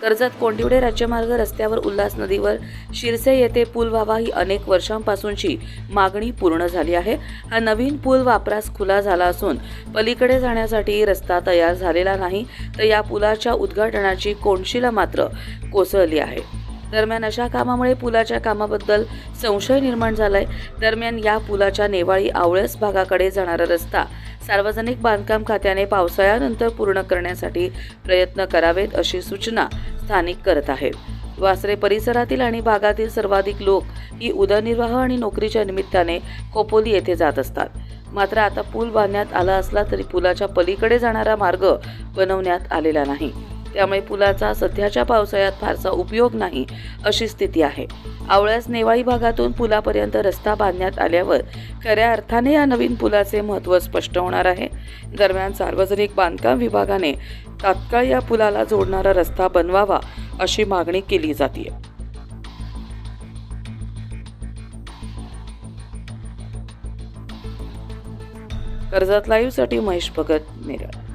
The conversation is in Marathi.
कर्जत कोंडिवडे राज्यमार्ग रस्त्यावर उल्हास नदीवर शिरसे येथे पूल व्हावा ही अनेक वर्षांपासूनची मागणी पूर्ण झाली आहे. हा नवीन पूल वापरास खुला झाला असून पलीकडे जाण्यासाठी रस्ता तयार झालेला नाही तर या पुलाच्या उद्घाटनाची कोनशिला मात्र कोसळली आहे. दरम्यान अशा कामामुळे पुलाच्या कामाबद्दल संशय निर्माण झालाय. दरम्यान या पुलाच्या नेवाळी आवळस भागाकडे जाणारा रस्ता सार्वजनिक बांधकाम खात्याने पावसाळ्यानंतर पूर्ण करण्यासाठी प्रयत्न करावेत अशी सूचना स्थानिक करत आहेत. वासरे परिसरातील आणि भागातील सर्वाधिक लोक ही उदरनिर्वाह आणि नोकरीच्या निमित्ताने खोपोली येथे जात असतात. मात्र आता पूल बांधण्यात आला असला तरी पुलाच्या पलीकडे जाणारा मार्ग बनवण्यात आलेला नाही. त्यामुळे पुलाचा सध्याच्या पावसाळ्यात फारसा उपयोग नाही अशी स्थिती आहे. आवळ्यास नेवाळी भागातून पुलापर्यंत रस्ता बांधण्यात आल्यावर खऱ्या अर्थाने या नवीन पुलाचे महत्त्व स्पष्ट होणार आहे. दरम्यान सार्वजनिक बांधकाम विभागाने तात्काळ या पुलाला जोडणारा रस्ता बनवावा अशी मागणी केली जाते. कर्जत लाईव्हसाठी महेश भगत नेरळ.